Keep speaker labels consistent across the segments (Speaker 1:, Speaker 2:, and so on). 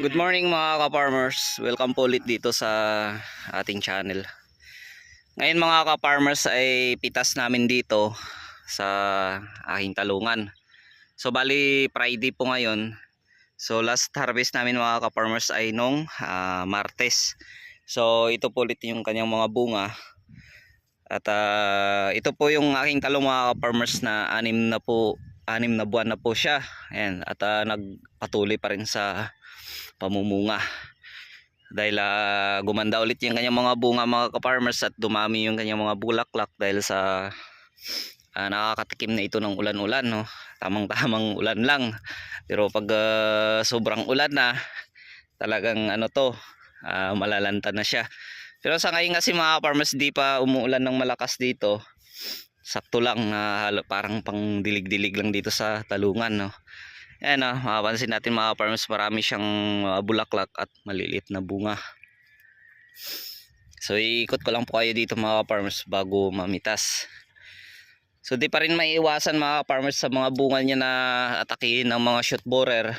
Speaker 1: Good morning mga ka-farmers. Welcome po ulit dito sa ating channel. Ngayon mga ka-farmers ay pitas namin dito sa aking talungan. So bali Friday po ngayon. So last harvest namin mga ka-farmers ay nung ah, Martes. So ito po ulit yung kanyang mga bunga. At ah, ito po yung aking talong mga ka-farmers na anim na po anim na buwan na po siya. Ayan, at ah, nagpatuloy pa rin sa pamumunga. Dahil ah, gumanda ulit yung kanyang mga bunga mga ka-farmers at dumami yung kanyang mga bulaklak dahil sa ah, nakakatikim na ito ng ulan-ulan no? Tamang-tamang ulan lang. Pero pag ah, sobrang ulan na talagang ano to ah, malalanta na siya. Pero sa ngayon kasi mga farmers di pa umuulan ng malakas dito. Sakto lang halo- parang pang dilig-dilig lang dito sa talungan no Ayan ah, mapapansin natin mga farmers, marami siyang mga bulaklak at maliliit na bunga. So iikot ko lang po kayo dito mga farmers bago mamitas. So di pa rin maiiwasan mga farmers sa mga bunga niya na atakihin ng mga shoot borer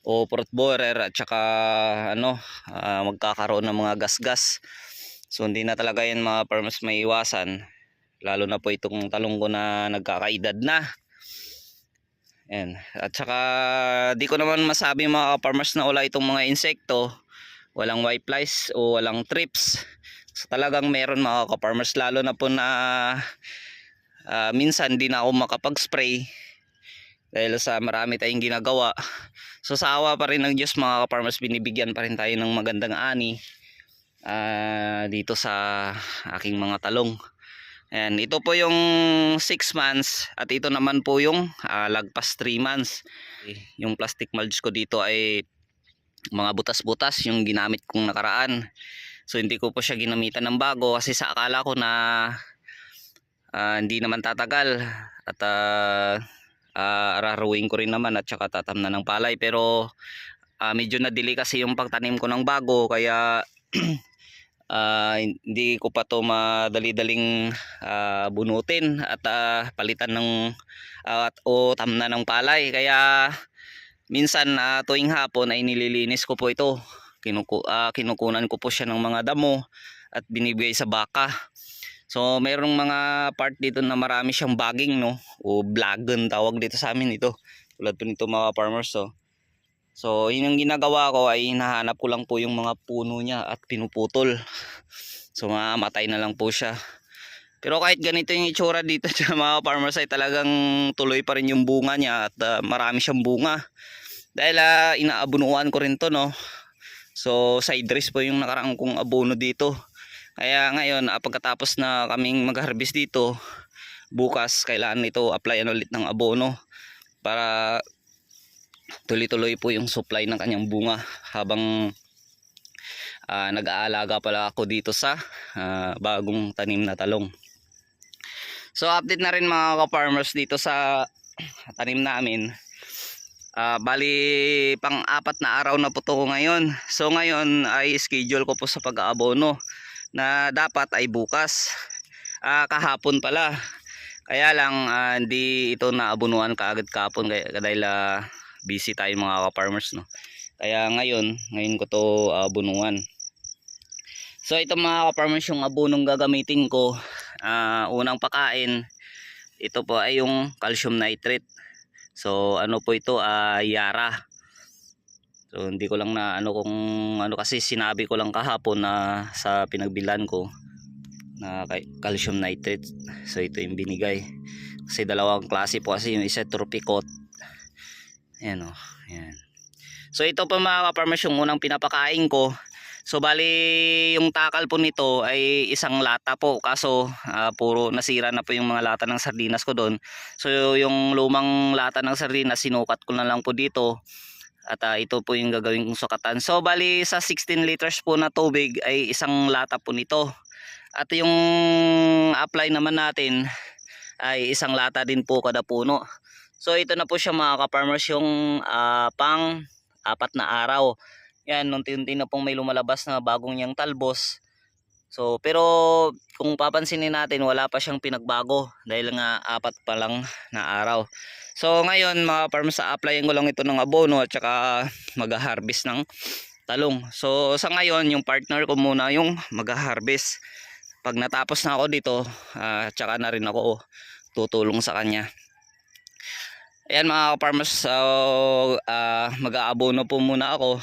Speaker 1: o fruit borer at saka ano, ah, magkakaroon ng mga gasgas. So hindi na talaga yan mga farmers maiiwasan. Lalo na po itong talong na nagkakaedad na. Ayan. At saka di ko naman masabi mga farmers na wala itong mga insekto. Walang white flies o walang trips. So, talagang meron mga ka-farmers lalo na po na ah, minsan di na ako makapag-spray dahil sa marami tayong ginagawa. So sa pa rin ng Diyos mga ka-farmers binibigyan pa rin tayo ng magandang ani ah, dito sa aking mga talong. Ayan, ito po yung 6 months at ito naman po yung ah, lagpas 3 months. Yung plastic mulch ko dito ay mga butas-butas yung ginamit kong nakaraan. So hindi ko po siya ginamitan ng bago kasi sa akala ko na ah, hindi naman tatagal at uh, araruin ko rin naman at saka tatamnan ng palay pero ah, medyo nadili kasi yung pagtanim ko ng bago kaya ah, hindi ko pa to madali-daling ah, bunutin at ah, palitan ng ah, at o tamna ng palay. Kaya minsan ah, tuwing hapon ay nililinis ko po ito. Kinuku, ah, kinukunan ko po siya ng mga damo at binibigay sa baka. So mayroong mga part dito na marami siyang bagging no? O blagon tawag dito sa amin ito. Tulad po nito mga farmers so So, yun yung ginagawa ko ay hinahanap ko lang po yung mga puno niya at pinuputol. So, mamatay na lang po siya. Pero kahit ganito yung itsura dito sa mga farmers ay talagang tuloy pa rin yung bunga niya at ah, marami siyang bunga. Dahil uh, inaabunuan ko rin to no. So, side dress po yung nakaraang kong abono dito. Kaya ngayon, ah, pagkatapos na kaming mag-harvest dito, bukas kailangan ito applyan ulit ng abono para tuloy-tuloy po yung supply ng kanyang bunga habang ah, nag-aalaga pala ako dito sa ah, bagong tanim na talong. So update na rin mga ka-farmers dito sa tanim namin. Ah, bali pang apat na araw na po to ngayon. So ngayon ay schedule ko po sa pag-aabono na dapat ay bukas. Ah, kahapon pala. Kaya lang ah, hindi ito naabunuan kaagad kahapon kaya dahil ah, busy tayo mga ka-farmers no. Kaya ngayon, ngayon ko to uh, bunuan. So ito mga ka-farmers yung abunong gagamitin ko. Ah, unang pakain, ito po ay yung calcium nitrate. So ano po ito, ah, Yara. So hindi ko lang na ano kung ano kasi sinabi ko lang kahapon na sa pinagbilan ko na calcium nitrate. So ito yung binigay. Kasi dalawang klase po kasi yung isa tropicot Ayan o. Ayan. So ito pa mga kaparmers yung unang pinapakain ko. So bali yung takal po nito ay isang lata po kaso ah, puro nasira na po yung mga lata ng sardinas ko doon. So yung lumang lata ng sardinas sinukat ko na lang po dito. At ah, ito po yung gagawin kong sukatan. So bali sa 16 liters po na tubig ay isang lata po nito. At yung apply naman natin ay isang lata din po kada puno. So ito na po siya mga ka-farmers yung ah, pang apat na araw. Yan, unti-unti na pong may lumalabas na bagong niyang talbos. So pero kung papansinin natin wala pa siyang pinagbago dahil nga apat pa lang na araw. So ngayon mga farmers, applyin ko lang ito ng abono at saka mag-harvest ng talong. So sa ngayon yung partner ko muna yung mag-harvest. Pag natapos na ako dito, ah, tsaka na rin ako tutulong sa kanya. Ayan mga farmers, so ah, mag-aabono po muna ako.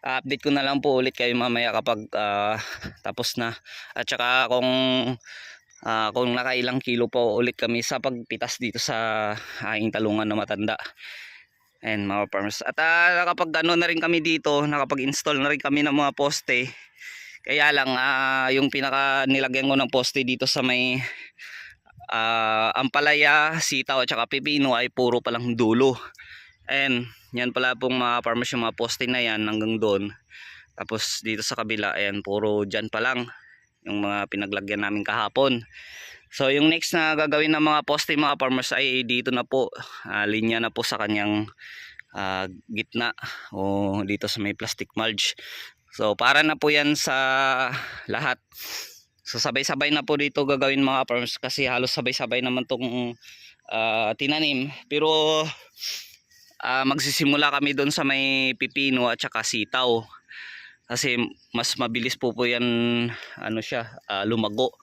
Speaker 1: update ko na lang po ulit kayo mamaya kapag ah, tapos na. At saka kung ah, kung nakailang kilo po ulit kami sa pagpitas dito sa aking talungan na matanda. Ayan mga farmers. At ah, nakapag ano na rin kami dito, nakapag-install na rin kami ng mga poste. Kaya lang ah, yung pinaka nilagyan ko ng poste dito sa may ah, ampalaya, sitaw at saka pipino ay puro palang dulo. And yan pala pong mga farmers yung mga poste na yan hanggang doon. Tapos dito sa kabila, ayan, puro dyan pa lang yung mga pinaglagyan namin kahapon. So yung next na gagawin ng mga poste mga farmers ay dito na po, ah, linya na po sa kanyang ah, gitna o dito sa may plastic mulch. So para na po yan sa lahat. So sabay-sabay na po dito gagawin mga farmers kasi halos sabay-sabay naman tong ah, tinanim. Pero ah, magsisimula kami doon sa may pipino at saka sitaw. Kasi mas mabilis po po yan ano siya ah, lumago.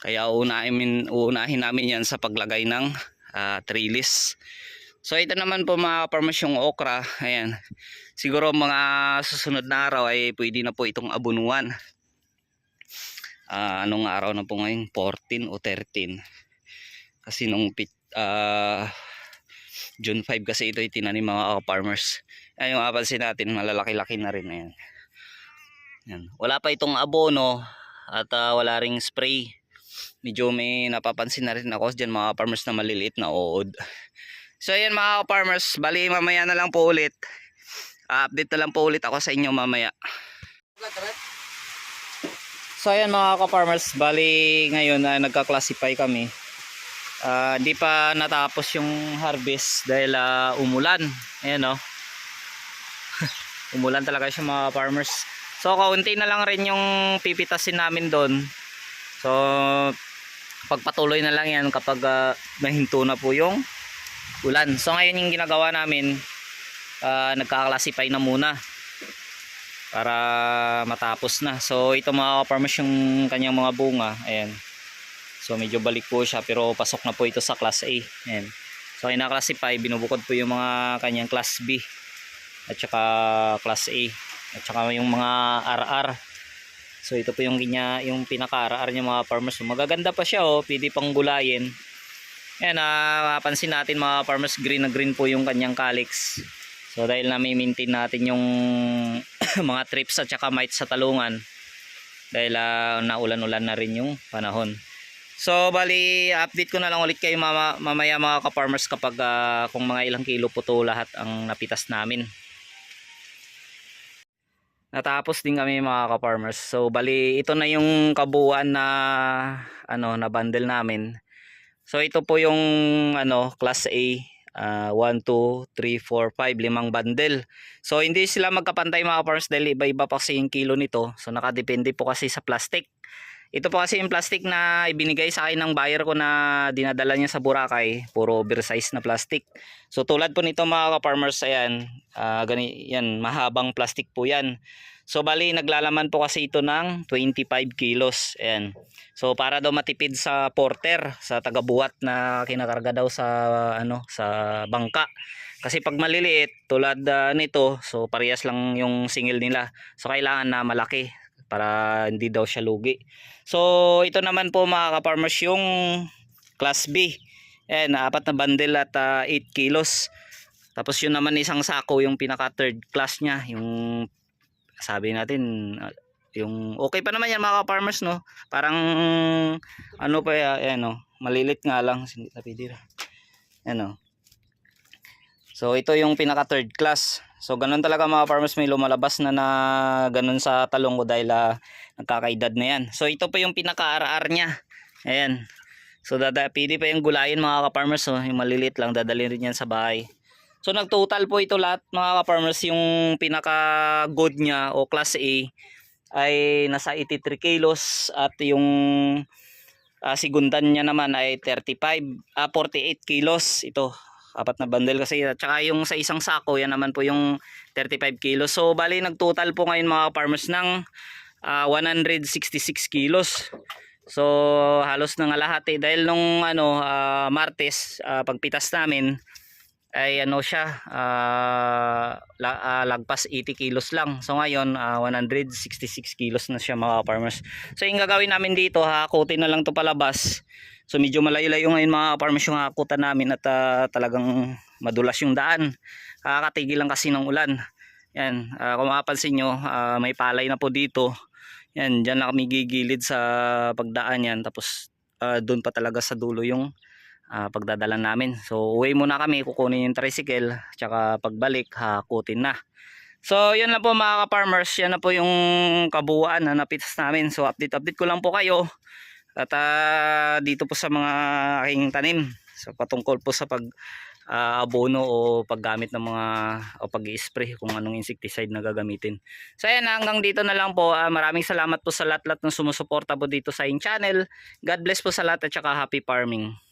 Speaker 1: Kaya unahin, uunahin namin yan sa paglagay ng uh, trellis. So ito naman po mga farmers yung okra. Ayan. Siguro mga susunod na araw ay pwede na po itong abunuan. Ah, anong araw na po ngayon? 14 o 13. Kasi nung ah, June 5 kasi ito itinanim mga farmers. Ayan yung apansin natin malalaki-laki na rin. Ayan. Ayan. Wala pa itong abono at ah, wala ring spray medyo may napapansin na rin ako dyan mga farmers na maliliit na uod. So ayan mga farmers, bali mamaya na lang po ulit. update na lang po ulit ako sa inyo mamaya. So ayan mga ka-farmers, bali ngayon na nagka-classify kami. Ah, Hindi pa natapos yung harvest dahil ah, umulan. Ayan o. umulan talaga siya mga farmers. So kaunti na lang rin yung pipitasin namin doon. So pagpatuloy na lang yan kapag uh, nahinto na po yung ulan. So ngayon yung ginagawa namin, uh, nagka-classify na muna para matapos na. So ito mga farmers yung kanyang mga bunga. Ayan. So medyo balik po siya pero pasok na po ito sa class A. Ayan. So ina-classify, binubukod po yung mga kanyang class B at saka class A at saka yung mga RR. So ito po yung ginya, yung pinaka-RR niya mga farmers. So, magaganda pa siya oh, pwede pang gulayin. Ayan, ah, mapansin natin mga farmers, green na green po yung kanyang calyx. So dahil na maintain natin yung mga trips at saka mites sa talungan. Dahil ah, naulan-ulan na rin yung panahon. So bali, update ko na lang ulit kayo mama, mamaya mga ka-farmers kapag ah, kung mga ilang kilo po to lahat ang napitas namin natapos din kami mga ka-farmers. So bali ito na yung kabuuan na ano na bundle namin. So ito po yung ano class A uh, 1 2 3 4 5 limang bundle. So hindi sila magkapantay mga farmers dahil iba-iba pa kasi yung kilo nito. So nakadepende po kasi sa plastic. Ito po kasi yung plastic na ibinigay sa akin ng buyer ko na dinadala niya sa Boracay. Puro oversize na plastic. So tulad po nito mga ka-farmers, ayan, uh, gani, yan, mahabang plastic po yan. So bali naglalaman po kasi ito ng 25 kilos. Ayan. So para daw matipid sa porter, sa tagabuhat na kinakarga daw sa ano sa bangka. Kasi pag maliliit tulad uh, nito, so parehas lang yung singil nila. So kailangan na malaki para hindi daw siya lugi. So ito naman po mga ka-farmers yung class B. Ayan, apat na bundle at uh, 8 kilos. Tapos yun naman isang sako yung pinaka third class niya, yung sabi natin uh, yung okay pa naman yan mga farmers no? Parang ano pa yan no? Malilit nga lang hindi napidira ano so ito yung pinaka third class. So ganun talaga mga farmers may lumalabas na na ganun sa talong ko dahil uh, nagkakaedad na yan. So ito pa yung pinaka RR nya ayan. So dada pili pa yung gulayin mga ka-farmers so, yung malilit lang dadalhin rin yan sa bahay So nagtotal po ito lahat mga ka-farmers yung pinaka good niya o class A ay nasa 83 kilos at yung uh, sigundan niya naman ay 35 uh, 48 kilos. Ito apat na bundle kasi at saka yung sa isang sako yan naman po yung 35 kilos. So bali nagtotal po ngayon mga farmers ng ah, 166 kilos. So halos na nga lahat eh. Dahil nung ano ah, Martes ah, pagpitas namin ay ano siya ah, lagpas 80 kilos lang. So ngayon ah, 166 kilos na siya mga farmers so yung gagawin namin dito hakutin na lang to palabas. So medyo malayo-layo ngayon mga farmers yung hakutan namin at ah, talagang madulas yung daan. Kakatigil lang kasi ng ulan. Yan ah, kung mapapansin nyo ah, may palay na po dito. Yan dyan na kami gigilid sa pagdaan yan. Tapos ah, doon pa talaga sa dulo yung ah, pagdadala namin. So uwi muna kami, kukunin yung tricycle, tsaka pagbalik, hakutin na. So yun lang po mga ka-farmers, yan na po yung kabuuan na napitas namin. So update-update ko lang po kayo at ah, dito po sa mga aking tanim. So patungkol po sa pag ah, abono o paggamit ng mga o pag-spray kung anong insecticide na gagamitin. So ayan hanggang dito na lang po. Ah, maraming salamat po sa lahat-lahat ng sumusuporta po dito sa in channel. God bless po sa lahat at saka happy farming.